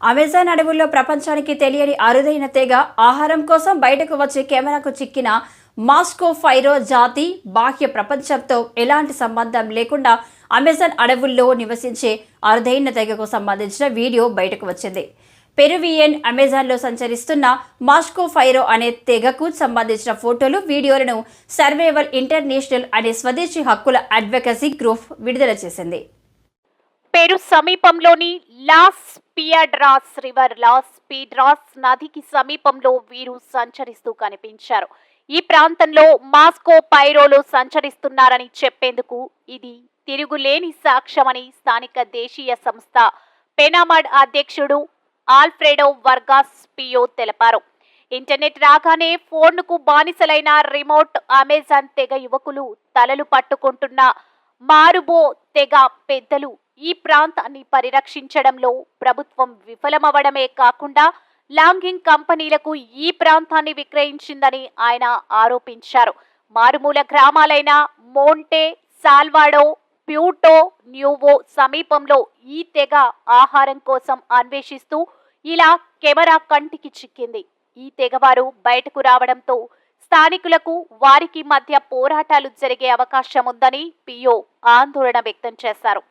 Amazon అడవుల్లో ప్రపంచానికి తెలియని అరుదైన తెగ ఆహారం కోసం బయటకు వచ్చి కెమెరాకు చిక్కిన మాస్కో ఫైరో జాతి బాహ్య ప్రపంచంతో ఎలాంటి సంబంధం లేకుండా అమెజాన్ అడవుల్లో నివసించే అరుదైన తెగకు సంబంధించిన వీడియో బయటకు వచ్చింది. పెరువియన్ అమెజాన్లో సంచరిస్తున్న మాస్కో ఫైరో అనే తెగకు సంబంధించిన ఫోటోలు వీడియోలను సర్వేవల్ ఇంటర్నేషనల్ అనే స్వదేశీ హక్కుల అడ్వకసీ గ్రూప్ విడుదల చేసింది. పెరు సమీపంలోని Los Piedras river Los Piedras నదికి సమీపంలో వీరు సంచరిస్తూ కనిపించారు. ఈ ప్రాంతంలో మాస్కో పైరోలు సంచరిస్తున్నారని చెప్పేందుకు ఇది తిరుగులేని సాక్ష్యమని స్థానిక దేశీయ సంస్థ పెనామడ్ అధ్యక్షుడు ఆల్ఫ్రెడో వర్గాస్ పియో తెలిపారు. ఇంటర్నెట్ రాగానే ఫోన్కు బానిసలైన రిమోట్ అమెజాన్ తెగ యువకులు తలలు పట్టుకుంటున్న మారుబో తెగ పెద్దలు ఈ ప్రాంతాన్ని పరిరక్షించడంలో ప్రభుత్వం విఫలమవడమే కాకుండా లాంగింగ్ కంపెనీలకు ఈ ప్రాంతాన్ని విక్రయించిందని ఆయన ఆరోపించారు. మారుమూల గ్రామాలైన మోంటే సాల్వాడో ప్యూటో న్యూవో సమీపంలో ఈ తెగ ఆహారం కోసం అన్వేషిస్తూ ఇలా కెమెరా కంటికి చిక్కింది. ఈ తెగవారు బయటకు రావడంతో స్థానికులకు వారికి మధ్య పోరాటాలు జరిగే అవకాశం ఉందని పియో ఆందోళన వ్యక్తం చేశారు.